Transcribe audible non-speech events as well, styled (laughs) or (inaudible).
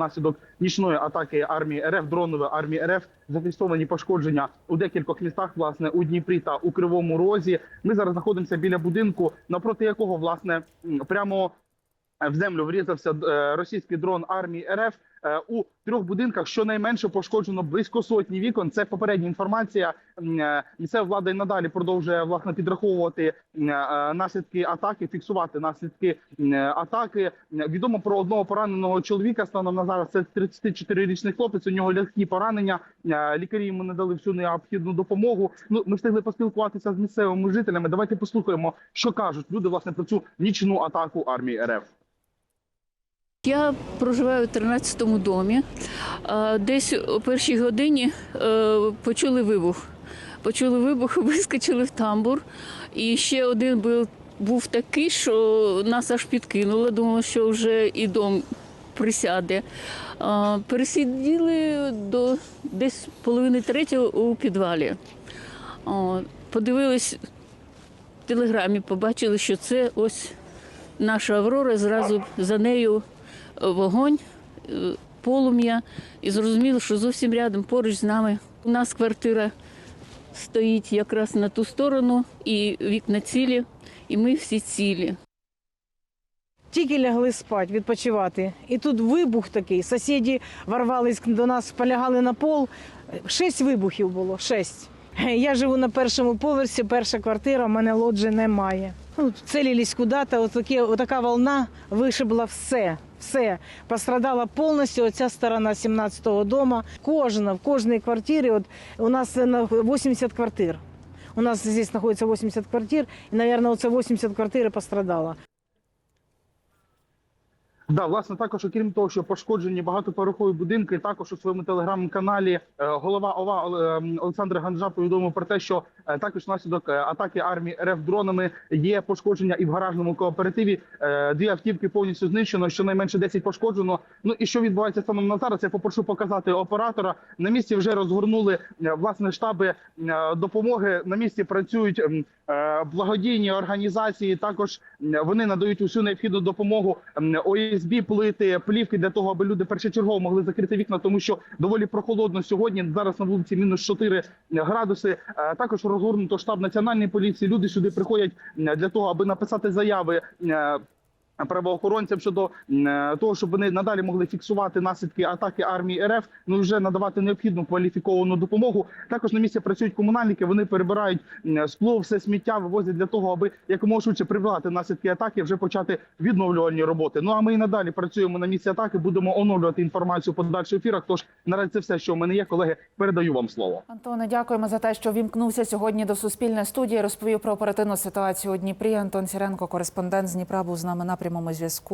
Внаслідок нічної атаки армії РФ, дронової армії РФ зафіксовані пошкодження у декількох містах, власне, у Дніпрі та у Кривому Розі. Ми зараз знаходимося біля будинку, напроти якого власне прямо в землю врізався е, російський дрон армії РФ. Е, У трьох будинках щонайменше пошкоджено близько сотні вікон. Це попередня інформація. Е, Місцева влада і надалі продовжує власне підраховувати е, наслідки атаки, фіксувати наслідки атаки. Відомо про одного пораненого чоловіка. Станом на зараз це 34-річний хлопець. У нього легкі поранення. Лікарі йому надали всю необхідну допомогу. Ну ми встигли поспілкуватися з місцевими жителями. Давайте послухаємо, що кажуть люди власне про цю нічну атаку армії РФ. Я проживаю в 13-му домі. Десь о першій годині е, почули вибух. Почули вибух, (laughs) вискочили в тамбур. І ще один був, був такий, що нас аж підкинуло. Думали, що вже і дом присяде. Пересиділи до десь половини третього у підвалі. Подивились в телеграмі, побачили, що це ось наша Аврора, зразу за нею вогонь, е, полум'я, і зрозуміло, що зовсім рядом поруч з нами. У нас квартира стоїть якраз на ту сторону, і вікна цілі, і ми всі цілі. Тільки лягли спати, відпочивати. І тут вибух такий. Сусіди ворвались до нас, полягали на пол. Шість вибухів було. Шість. Я живу на першому поверсі, перша квартира, в мене лоджії немає. Ну, Целились куди-то, отака волна вишибла все. Все пострадала повністю оця сторона 17-го дому. Кожна, в кожній квартирі, от у нас е, на 80 квартир. У нас здесь знаходиться 80 квартир, і, мабуть, оце 80 квартир пострадало. Да, власне, також, окрім того, що пошкоджені багатоповерхові будинки, також у своєму телеграм-каналі е, голова ОВА е, Олександр Ганжа повідомив про те, що також внаслідок е, атаки армії РФ дронами є пошкодження і в гаражному кооперативі. Е, Дві автівки повністю знищено, щонайменше 10 пошкоджено. Ну і що відбувається станом на зараз? Я попрошу показати оператора. На місці вже розгорнули е, власне штаби е, допомоги. На місці працюють е, благодійні організації. Також вони надають усю необхідну допомогу ОСБ, плити, плівки для того, аби люди першочергово могли закрити вікна, тому що доволі прохолодно сьогодні. Зараз на вулиці мінус 4 градуси. Е, Також розгорнуто штаб національної поліції. Люди сюди приходять для того, аби написати заяви. Е, Правоохоронцям щодо е, того, щоб вони надалі могли фіксувати наслідки атаки армії РФ, ну і вже надавати необхідну кваліфіковану допомогу. Також на місці працюють комунальники. Вони перебирають скло, все сміття вивозять для того, аби якомога швидше прибрати наслідки атаки, вже почати відновлювальні роботи. Ну а ми і надалі працюємо на місці атаки. Будемо оновлювати інформацію по подальших ефірах. Тож наразі це все, що в мене є. Колеги, передаю вам слово. Антоне, дякуємо за те, що вімкнувся сьогодні до суспільної студії. Розповів про оперативну ситуацію у Дніпрі. Антон Сіренко, кореспондент з Дніпра, був з нами на uma moj związku